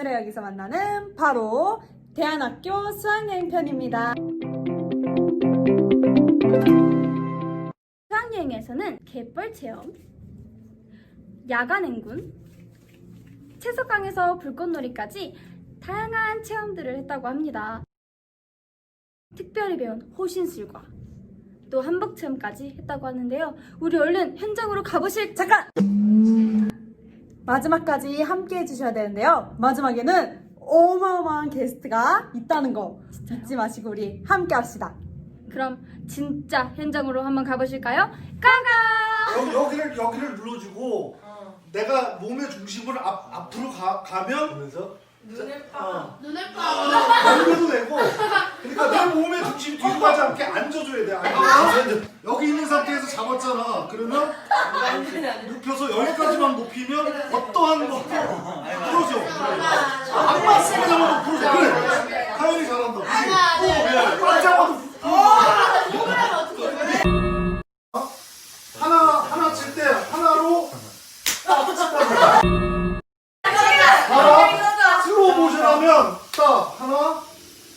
오늘의 여기서 만나는 바로 대안학교 수학여행 편입니다. 수학여행에서는 갯벌 체험, 야간 행군, 채석강에서 불꽃놀이까지 다양한 체험들을 했다고 합니다. 특별히 배운 호신술과 또 한복 체험까지 했다고 하는데요. 우리 얼른 현장으로 가보실 잠깐! 마지막까지 함께 해주셔야 되는데요. 마지막에는 어마어마한 게스트가 있다는 거 잊지 마시고 우리 함께 합시다. 그럼 진짜 현장으로 한번 가보실까요? 가가! 여기, 여기를 여기를 눌러주고 내가 몸의 중심을 앞 앞으로 가, 가면 그래서? 눈을 파. 눈을 파. 얼굴도 되고. 그러니까 내 몸의 중심이 뒤로 가지 않게 앉아줘야 돼. 앉아. 여기 있는 상태에서 잡았잖아. 그러면 눕혀서 여기까지만 높이면 어떠한 뭐 풀어줘. 안 맞으면 잡아도 풀어줘. 그래. 하연이 잘한다. 그치? 꽉 잡아도 하나 하나 칠 때 하나로 딱 친다고. 하나 슬로우 모션 하면 딱 하나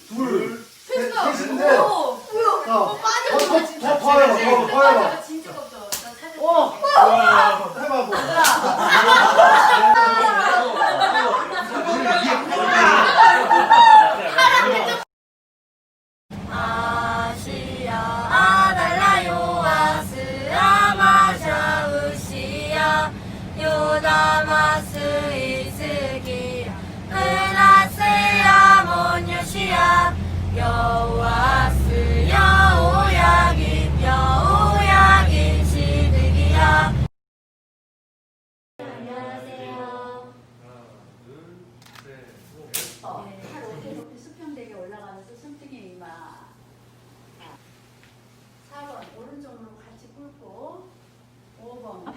둘 셋, 셋인데 더 봐요 더 봐요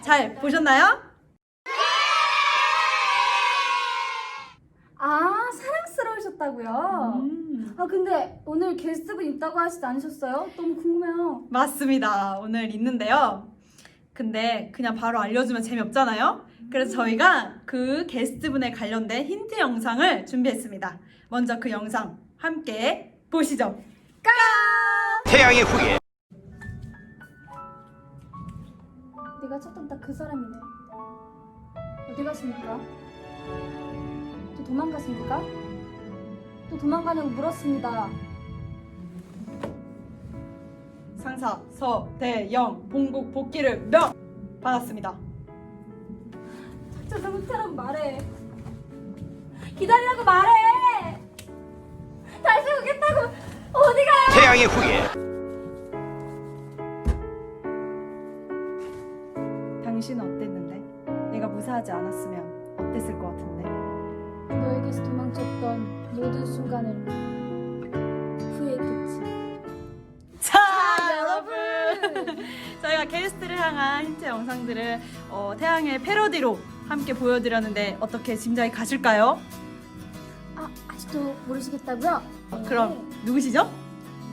잘 보셨나요? 아 사랑스러우셨다고요? 음, 아 근데 오늘 게스트분 있다고 하시지 않으셨어요? 너무 궁금해요. 맞습니다. 오늘 있는데요. 근데 그냥 바로 알려주면 재미없잖아요. 그래서 저희가 그 게스트분에 관련된 힌트 영상을 준비했습니다. 먼저 그 영상 함께 보시죠. 태양의 후예 내가 찾던 딱 그 사람이네. 어디 가십니까? 또 도망가십니까? 또 도망가냐고 물었습니다. 상사 서대영 봉국 복귀를 명 받았습니다. 작전을 못하라고 말해. 기다리라고 말해. 다시 오겠다고 어디가? 태양의 후예 당신은 어땠는데? 내가 무사하지 않았으면 어땠을 것 같은데? 너에게서 도망쳤던 모든 순간을 후회했겠지. 자, 여러분 저희가 게스트를 향한 힌트 영상들을 어, 태양의 패러디로 함께 보여드렸는데 어떻게 짐작이 가실까요? 아 아직도 모르시겠다고요? 어, 그럼 누구시죠?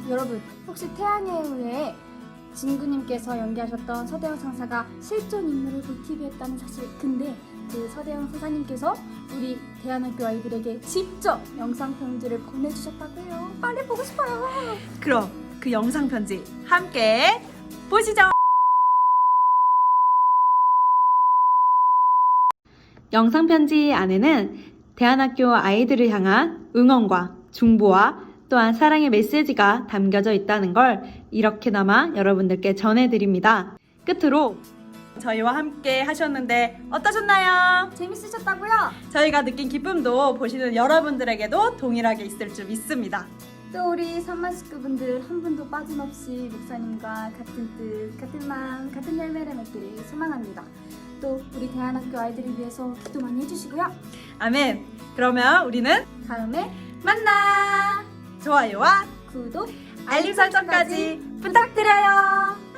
여러분 혹시 태양의 후예 진구님께서 연기하셨던 서대영 상사가 실존 인물을 모티브했다는 사실. 근데 그 서대영 상사님께서 우리 대한학교 아이들에게 직접 영상 편지를 보내주셨다고 해요. 빨리 보고 싶어요. 그럼 그 영상 편지 함께 보시죠. 영상 편지 안에는 대안학교 아이들을 향한 응원과 중보와 또한 사랑의 메시지가 담겨져 있다는 걸 이렇게나마 여러분들께 전해드립니다. 끝으로 저희와 함께 하셨는데 어떠셨나요? 재밌으셨다고요? 저희가 느낀 기쁨도 보시는 여러분들에게도 동일하게 있을 줄 믿습니다. 또 우리 선만 식구분들 한 분도 빠짐없이 목사님과 같은 뜻, 같은 마음, 같은 열매를 맺기를 소망합니다. 또 우리 대한학교 아이들을 위해서 기도 많이 해주시고요. 아멘. 그러면 우리는 다음에 만나! 좋아요와 구독, 알림 설정까지 부탁드려요.